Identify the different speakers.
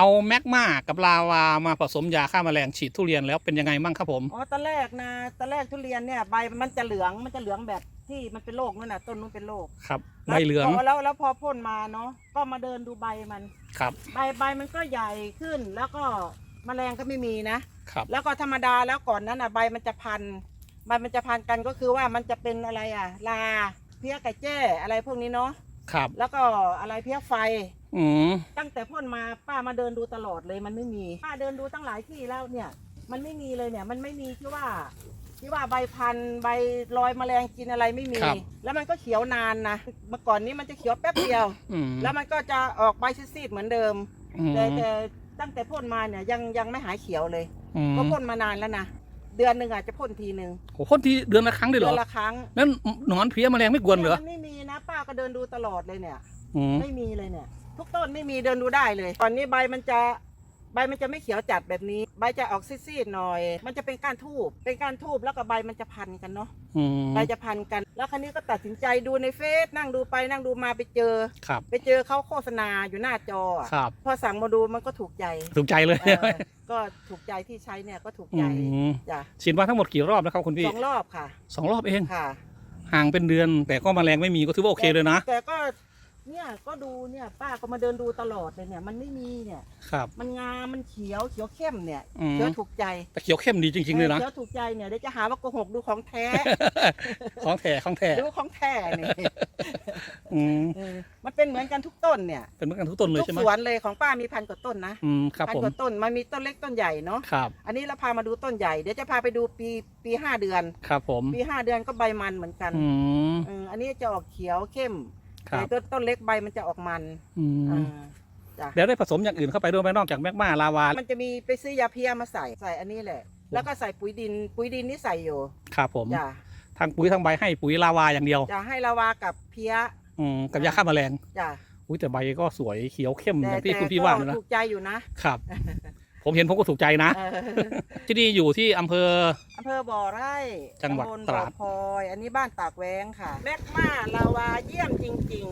Speaker 1: เอาแมกมากับลาวามาผสมยาฆ่าแมลงฉีดทุเรียนแล้วเป็นยังไงบ้างครับผม
Speaker 2: อ๋อตอนแรกนะตอนแรกทุเรียนเนี่ยใบมันจะเหลืองมันจะเหลืองแบบที่มันเป็นโรคนั่นน่ะต้นนู้นเป็นโรค
Speaker 1: ครับใบเหลือง
Speaker 2: แล้วแล้วแล้วพอพ่นมาเนาะก็มาเดินดูใบมัน
Speaker 1: ครับ
Speaker 2: ใบใบมันก็ใหญ่ขึ้นแล้วก็แมลงก็ไม่มีนะ
Speaker 1: ครับ
Speaker 2: แล้วก็ธรรมดาแล้วก่อนนั้นอะใบมันจะพันใบมันจะพันกันก็คือว่ามันจะเป็นอะไรอะลาเพี้ยไก่แจ้อะไรพวกนี้เนาะ
Speaker 1: ครับ
Speaker 2: แล้วก็อะไรเพี้ยไฟ
Speaker 1: อืม
Speaker 2: ตั้งแต่พ่นมาป้ามาเดินดูตลอดเลยมันไม่มีป้าเดินดูตั้งหลายที่แล้วเนี่ย มันไม่มีเลยเนี่ย มันไม่มีที่ว่า ที่ว่าใบพันธุ์ใบลอยแมลงกินอะไรไม่มีแล้วมันก็เขียวนานนะเมื่อก่อนนี้มันจะเขียวแป๊บเดียว
Speaker 1: อืม
Speaker 2: แล้วมันก็จะออกใบซีดๆเหมือนเดิม
Speaker 1: อืม
Speaker 2: แต่แต่ตั้งแต่พ่นมาเนี่ยยังยังไม่หายเขียวเลย
Speaker 1: อืม
Speaker 2: ก็พ่นมานานแล้วนะเดือนหนึ่งอาจจะพ่นทีหนึ่ง
Speaker 1: โอ้พ่นทีเดือนละครั้งเลยเหร
Speaker 2: เดื
Speaker 1: อ
Speaker 2: อนละครั้ง
Speaker 1: นั่นหนอนเพลี้ยแมลงไม่กวนเหรอ
Speaker 2: มันไม่มีนะป้า ก็เดินดูตลอดเลยเนี่ย
Speaker 1: อืม
Speaker 2: ไม่มีเลยเนี่ย ทุกต้นไม่มีเดินดูได้เลยตอนนี้ใบมันจะใบมันจะไม่เขียวจัดแบบนี้ ใบจะออกซีดๆหน่อย มันจะเป็นก้านทูบเป็นก้านทูบแล้วก็ใบมันจะพันกันเนาะ
Speaker 1: อืม
Speaker 2: ใบจะพันกัน แล้วครั้นี้ก็ตัดสินใจดูในเฟซนั่งดูไปนั่งดูมาไปเจอ
Speaker 1: ครับ
Speaker 2: ไปเจอเขาโฆษณาอยู่หน้าจออะ
Speaker 1: ครับ
Speaker 2: พอสั่งมาดูมันก็ถูกใจ
Speaker 1: ถูกใจเลย
Speaker 2: เออก็ถูกใจที่ใช้เนี่ยก็ถูก
Speaker 1: อื
Speaker 2: ใจ
Speaker 1: ม
Speaker 2: จ้ะ
Speaker 1: ฉีดมาทั้งหมดกี่รอบแล้วครับคุณพี่
Speaker 2: สองรอบค่ะ
Speaker 1: สองรอบเอง
Speaker 2: ค่ะ
Speaker 1: ห่างเป็นเดือน แต่ก็แมลงไม่มีก็ถือว่าโอเคเลยนะ
Speaker 2: แต่ก็ เนี่ยก็ดูเนี่ยป้าก็มาเดินดูตลอดเลยเนี่ย มันไม่มีเนี่ย
Speaker 1: ครับ
Speaker 2: มันงามมันเขียวเขียวเข้มเนี่ย
Speaker 1: อืม
Speaker 2: เขียวถูกใจ
Speaker 1: แต่เขียวเข้มดีจริง ๆ เลยนะ
Speaker 2: เขียวถูกใจเนี่ยเดี๋ยวจะหาว่าโกหกดูของแท้
Speaker 1: ของแท้ของแท้
Speaker 2: ดูของแท้นี่
Speaker 1: อืม
Speaker 2: เออมันเป็นเหมือนกันทุกต้นเนี่ย
Speaker 1: เป็นเหมือนกันทุกต้นเลย
Speaker 2: ทุก
Speaker 1: ใช่ไหม
Speaker 2: สวนเลยของป้ามีพันกว่าต้นนะ
Speaker 1: อืมครับ
Speaker 2: พั
Speaker 1: ผม
Speaker 2: กว่าต้นมันมีต้นเล็กต้นใหญ่เนาะ
Speaker 1: ครับ
Speaker 2: อันนี้เราพามาดูต้นใหญ่เดี๋ยวจะพาไปดูปีปีห้าเดือน
Speaker 1: ครับผม
Speaker 2: ปีห้าเดือนก็ใบมันเหมือนกัน
Speaker 1: อืม
Speaker 2: เอออันนี้จะออกเขียวเข้ม
Speaker 1: ครั
Speaker 2: แต่
Speaker 1: บ
Speaker 2: ต้นต้นเล็กใบมันจะออกมัน
Speaker 1: อืม
Speaker 2: อ่าจ้ะ
Speaker 1: เดี๋ยวได้ผสมอย่างอื่นเข้าไปด้วยไหมนอกจากแมกมาลาวา
Speaker 2: มันจะมีไปซื้อยาเพียมาใส่ใส่อันนี้แหละ แล้วก็ใส่ปุ๋ยดิน ปุ๋ยดินนี่ใส่อยู่
Speaker 1: ครับผม
Speaker 2: จ้ะ
Speaker 1: ทางปุ๋ยทางใบให้ปุ๋ยลาวาอย่างเดียว
Speaker 2: จะให้ละวากับเพีย
Speaker 1: อืมกับยาฆ่าแมลง
Speaker 2: จ้ะ
Speaker 1: อุ้ยแต่ใบก็สวยเขียวเข้มอ
Speaker 2: แต่
Speaker 1: ย่างที่
Speaker 2: แต่
Speaker 1: คุณพี่
Speaker 2: ก็
Speaker 1: ว่าเลยนะ
Speaker 2: ถูกใจอยู่นะ ครับ
Speaker 1: ผมเห็นผมก็ถูกใจนะ
Speaker 2: เออ
Speaker 1: ที่นี่อยู่ที่อำเภอ
Speaker 2: อำเภอบ่อไร่
Speaker 1: จังหวัด
Speaker 2: ตำบล
Speaker 1: ตราด
Speaker 2: บ่อพลอย อันนี้บ้านตากแว้งค่ะ แมกมาลาวาเยี่ยมจริง ๆ